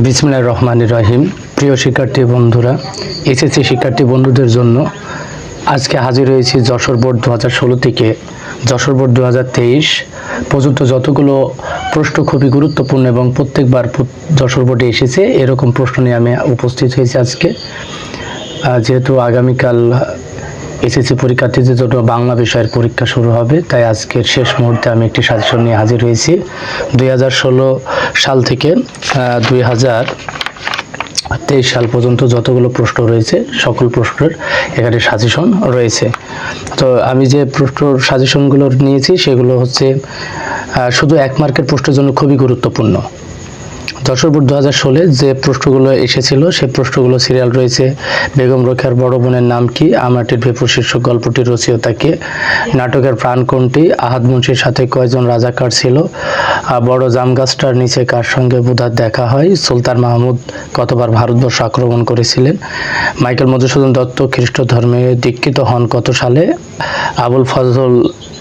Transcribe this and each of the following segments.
বিসমিল্লাহ রহমান রহিম। প্রিয় শিক্ষার্থী বন্ধুরা, এসএসসি শিক্ষার্থী বন্ধুদের জন্য আজকে হাজির হয়েছি যশোর বোর্ড দু হাজার ষোলো থেকে। যশোর বোর্ড দু হাজার তেইশ পর্যন্ত যতগুলো প্রশ্ন খুবই গুরুত্বপূর্ণ এবং প্রত্যেকবার যশোর বোর্ডে এসেছে, এরকম প্রশ্ন নিয়ে আমি উপস্থিত হয়েছি আজকে। যেহেতু আগামীকাল এসএসসি পরীক্ষার্থীদের জন্য বাংলা বিষয়ের পরীক্ষা শুরু হবে, তাই আজকের শেষ মুহূর্তে আমি একটি সাজেশন নিয়ে হাজির হয়েছি। দুই হাজার ষোলো সাল থেকে দুই তেইশ সাল পর্যন্ত যতগুলো প্রশ্ন রয়েছে, সকল প্রশ্নের এখানে সাজেশন রয়েছে। তো আমি যে প্রশ্ন সাজেশনগুলো নিয়েছি, সেগুলো হচ্ছে শুধু এক মার্কের প্রশ্নের জন্য খুবই গুরুত্বপূর্ণ। যশোর বোর্ড দু হাজার ষোলে যে প্রশ্নগুলো এসেছিল সেই প্রশ্নগুলো সিরিয়াল রয়েছে। বেগম রোকেয়ার বড় বোনের নাম কি? আমাটির ভেপুর শীর্ষক গল্পটির রচয়িতাকে নাটকের প্রাণ কোনটি? আহাদ মুন্সির সাথে কয়জন রাজাকার ছিল? বড় জাম গাছটার নিচে কার সঙ্গে বুধার দেখা হয়? সুলতান মাহমুদ কতবার ভারতবর্ষ আক্রমণ করেছিলেন? মাইকেল মধুসূদন দত্ত খ্রিস্ট ধর্মে দীক্ষিত হন কত সালে? আবুল ফজল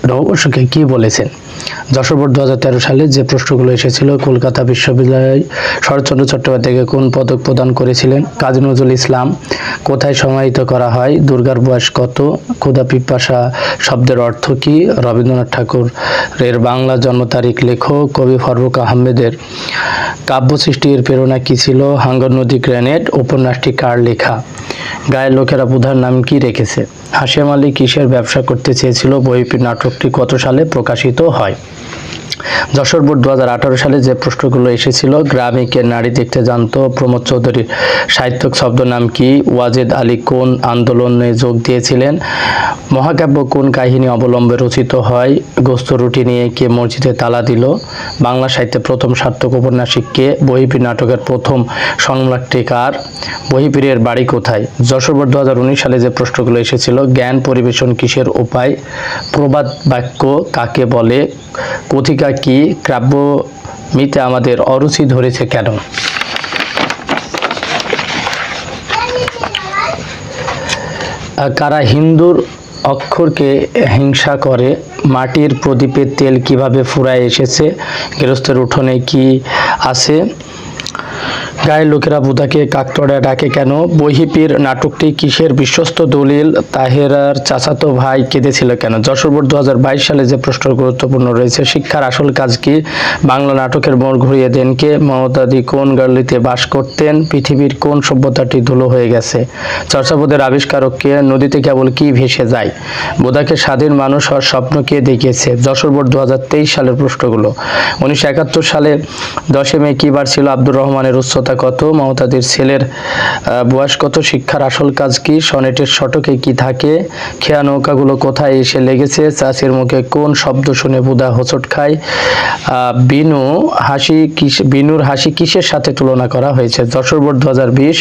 নববর্ষকে কি বলেছেন? যশোর হাজার তেরো সালে যে প্রশ্নগুলো এসেছিল, কলকাতা বিশ্ববিদ্যালয় শরৎচন্দ্র চট্টোপাধ্যায়কে কোন পদক প্রদান করেছিলেন? কাজী নজরুল ইসলাম, কোথায় সমাহিত করা হয়? দুর্গার বয়স কত? ক্ষুদা পিপাসা শব্দের অর্থ কি? রবীন্দ্রনাথ ঠাকুর এর বাংলা জন্ম তারিখ লেখক কবি ফররুক আহমেদের কাব্য সৃষ্টির প্রেরণা কি ছিল? হাঙ্গর নদী গ্রেনেড, উপন্যাসটি কার লেখা? গায়ের লোকেরা বুধার নাম কি রেখেছে? হাসিম আলী কিসের ব্যবসা করতে চেয়েছিল? বইপি নাটকটি কত সালে প্রকাশিত হয়? যশোর বোর্ড দু সালে যে প্রশ্নগুলো এসেছিল, গ্রামে কে নারী দেখতে জানতো, প্রমোদ চৌধুরীর সাহিত্যক শব্দ নাম কি? ওয়াজেদ আলী কোন আন্দোলনে যোগ দিয়েছিলেন? মহাকাব্য কোন কাহিনী অবলম্বে রচিত হয়? গোস্ত রুটি নিয়ে কে মসজিদে তালা দিল? বাংলা সাহিত্যে প্রথম সার্থক উপন্যাসিক কে? বহিপীর নাটকের প্রথম সংলাপটিকার বহিপীরের বাড়ি কোথায়? যশোর বোর্ড দু সালে যে প্রশ্নগুলো এসেছিল, জ্ঞান পরিবেশন কিসের উপায়? প্রবাদ বাক্য কাকে বলে? কথিকা কি? কাব্য মিতে আমাদের অরুচি ধরেছে কেন? কারা হিন্দুর অক্ষরকে হিংসা করে, মাটির প্রদীপের তেল কীভাবে ফুরায় এসেছে, গৃহস্থের উঠোনে কি আছে? গায়ের লোকেরা বুধাকে কাকতড়া ডাকে কেন? বহিপীর নাটকটি কিসের বিশ্বস্ত দলিল? তাহেরার চাচাতো ভাই কেঁদেছিল কেন? যশোর বোর্ড দু সালে যে প্রশ্ন গুরুত্বপূর্ণ রয়েছে, শিক্ষার আসল কাজ কি? বাংলা নাটকের মোড় ঘুরিয়ে দেন কে? মমতাদি কোন গালিতে বাস করতেন? পৃথিবীর কোন সভ্যতাটি ধুলো হয়ে গেছে? চর্চাবোধের আবিষ্কারককে নদীতে কেবল কি ভেসে যায়? বোধাকে স্বাধীন মানুষ হওয়ার স্বপ্ন কে দেখিয়েছে? যশোর বোর্ড দু সালের প্রশ্নগুলো। উনিশশো একাত্তর সালে দশে মে কি বার ছিল আব্দুর রহমানের উচ্চতা? কত, মমতাদির ছেলের বয়স কত, শিক্ষার আসল কাজ কি, সনেটের শতকে কি থাকে, খেয়া নৌকাগুলো কোথায় এসে লেগেছে, চাষির মুখে কোন শব্দ শুনে বুদা হোঁচট খায় বিনু হাসি বিনুর হাসি কিসের সাথে তুলনা করা হয়েছে? যশোর বোর্ড দু হাজার বিশ,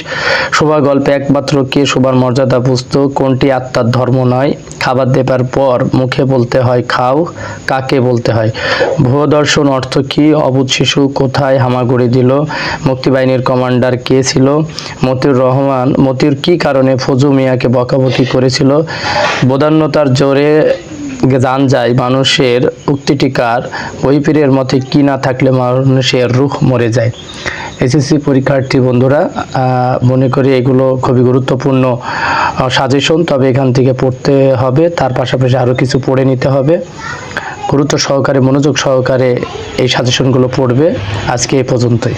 শোভা গল্পে একমাত্র কে শোভার মর্যাদা বুঝতো, কোনটি আত্মার ধর্ম নয়? খাবার দেবার পর মুখে বলতে হয় খাও, কাকে বলতে হয়? ভুয়ো দর্শন অর্থ কি? অবুধ শিশু কোথায় হামাগুড়ি দিল? মুক্তিবাহিনীর কমান্ডার কে ছিল? মতিউর রহমান। মতিউর কি কারণে ফজু মিয়াকে বকাবকি করেছিল? বোধান্যতার জোরে জান যায় মানুষের উক্তিটিকার বইপীরের মতে কি না থাকলে মানুষের রুখ মরে যায়? এসএসসি পরীক্ষার্থী বন্ধুরা মনে করি এগুলো খুবই গুরুত্বপূর্ণ সাজেশন তবে এখান থেকে পড়তে হবে। তার পাশাপাশি আরও কিছু পড়ে নিতে হবে। গুরুত্ব সহকারে, মনোযোগ সহকারে এই সাজেশনগুলো পড়বে। আজকে এ পর্যন্তই।